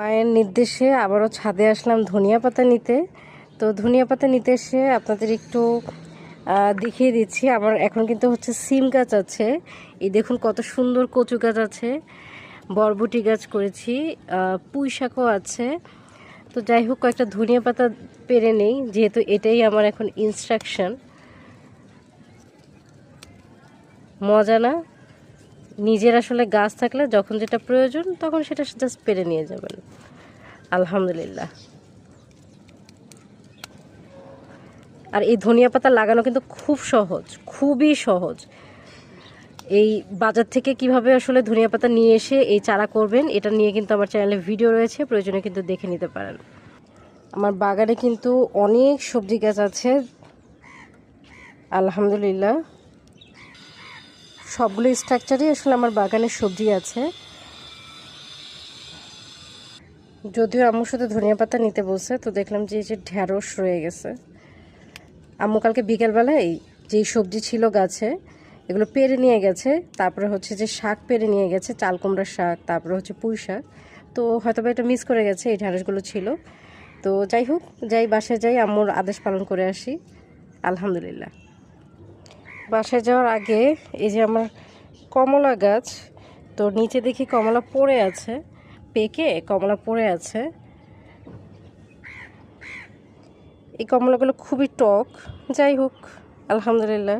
মায়ের নির্দেশে আবারও ছাদে আসলাম ধনিয়া পাতা নিতে। তো ধনিয়া পাতা নিতে এসে আপনাদের একটু দেখিয়ে দিচ্ছি। আমার এখন কিন্তু হচ্ছে সিম গাছ আছে। এই দেখুন কত সুন্দর কচু গাছ আছে। বরবটি গাছ করেছি। পুঁই শাকও আছে। তো যাই হোক, কয়েকটা ধনিয়া পাতা পেরে নেই, যেহেতু এটাই আমার এখন ইনস্ট্রাকশন মজা না? নিজের আসলে গাছ থাকলে যখন যেটা প্রয়োজন, তখন সেটা জাস্ট পেরে নিয়ে যাবেন। আলহামদুলিল্লাহ। আর এই ধনিয়া পাতা লাগানো কিন্তু খুব সহজ, খুবই সহজ। এই বাজার থেকে কীভাবে আসলে ধনিয়া পাতা নিয়ে এসে এই চারা করবেন, এটা নিয়ে কিন্তু আমার চ্যানেলে ভিডিও রয়েছে, প্রয়োজনে কিন্তু দেখে নিতে পারেন। আমার বাগানে কিন্তু অনেক সবজি গাছ আছে। আলহামদুলিল্লাহ। সবগুলো স্ট্রাকচারই আসলে আমার বাগানে সবজি আছে। যদিও আম্মুর সাথে ধনিয়া পাতা নিতে বলছে, তো দেখলাম যে এই যে ঢ্যাঁড়স রয়ে গেছে। আম্মু কালকে বিকেলবেলায় যেই সবজি ছিল গাছে, এগুলো পেরে নিয়ে গেছে, তারপরে হচ্ছে যে শাক পেরে নিয়ে গেছে, চাল কুমড়ার শাক, তারপরে হচ্ছে পুঁই শাক। তো হয়তো বা এটা মিস করে গেছে এই ঢ্যাঁড়সগুলো ছিল। তো যাই হোক, যাই বাসায় যাই, আম্মুর আদেশ পালন করে আসি। আলহামদুলিল্লাহ। বাসায় যাওয়ার আগে এই যে আমার কমলা গাছ, তো নিচে দেখি কমলা পড়ে আছে, পেকে কমলা পড়ে আছে। এই কমলাগুলো খুবই টক। যাই হোক, আলহামদুলিল্লাহ।